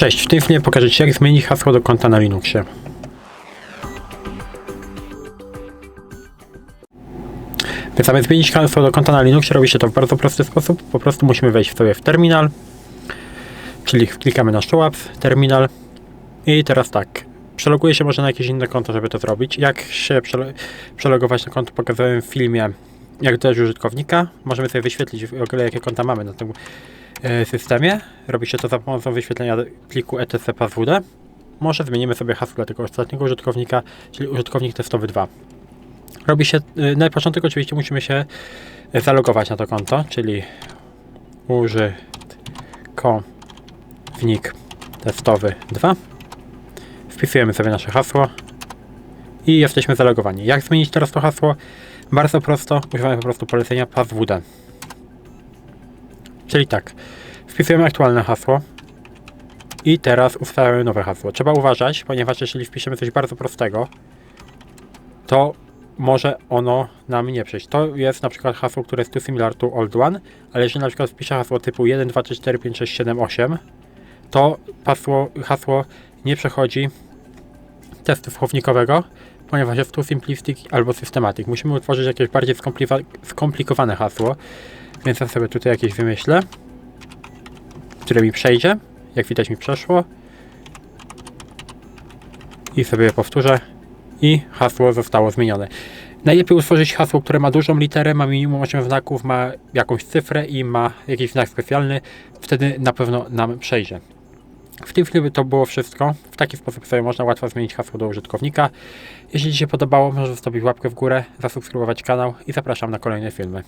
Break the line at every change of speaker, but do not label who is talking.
Cześć, w tym filmie pokażę Ci jak zmienić hasło do konta na Linuxie. Więc aby zmienić hasło do konta na Linuxie robi się to w bardzo prosty sposób. Po prostu musimy wejść sobie w terminal, czyli klikamy na Show Apps, terminal i teraz tak, przeloguję się może na jakieś inne konto, żeby to zrobić. Jak się przelo- przelogować na konto pokazałem w filmie, jak dodać użytkownika. Możemy sobie wyświetlić w ogóle jakie konta mamy na tym systemie. Robi się to za pomocą wyświetlenia pliku etc passwd. Może zmienimy sobie hasło dla tego ostatniego użytkownika, czyli użytkownik testowy 2. Robi się, e, na początek oczywiście musimy się e, zalogować na to konto, czyli użytkownik testowy 2. Wpisujemy sobie nasze hasło i jesteśmy zalogowani. Jak zmienić teraz to hasło? Bardzo prosto, używamy po prostu polecenia passwd. Czyli tak, wpisujemy aktualne hasło i teraz ustalamy nowe hasło. Trzeba uważać, ponieważ jeśli wpiszemy coś bardzo prostego, to może ono nam nie przejść. To jest na przykład hasło, które jest too similar to old one, ale jeżeli na przykład wpiszę hasło typu 1, 2, 3, 4, 5, 6, 7, 8, to hasło, hasło nie przechodzi testu słownikowego, ponieważ jest tu simplistic albo systematic. Musimy utworzyć jakieś bardziej skomplikowane hasło, więc ja sobie tutaj jakieś wymyślę, które mi przejdzie. Jak widać mi przeszło. I sobie powtórzę. I hasło zostało zmienione. Najlepiej utworzyć hasło, które ma dużą literę, ma minimum 8 znaków, ma jakąś cyfrę i ma jakiś znak specjalny. Wtedy na pewno nam przejdzie. W tym filmie to było wszystko. W taki sposób sobie można łatwo zmienić hasło do użytkownika. Jeśli Ci się podobało, możesz zostawić łapkę w górę, zasubskrybować kanał i zapraszam na kolejne filmy.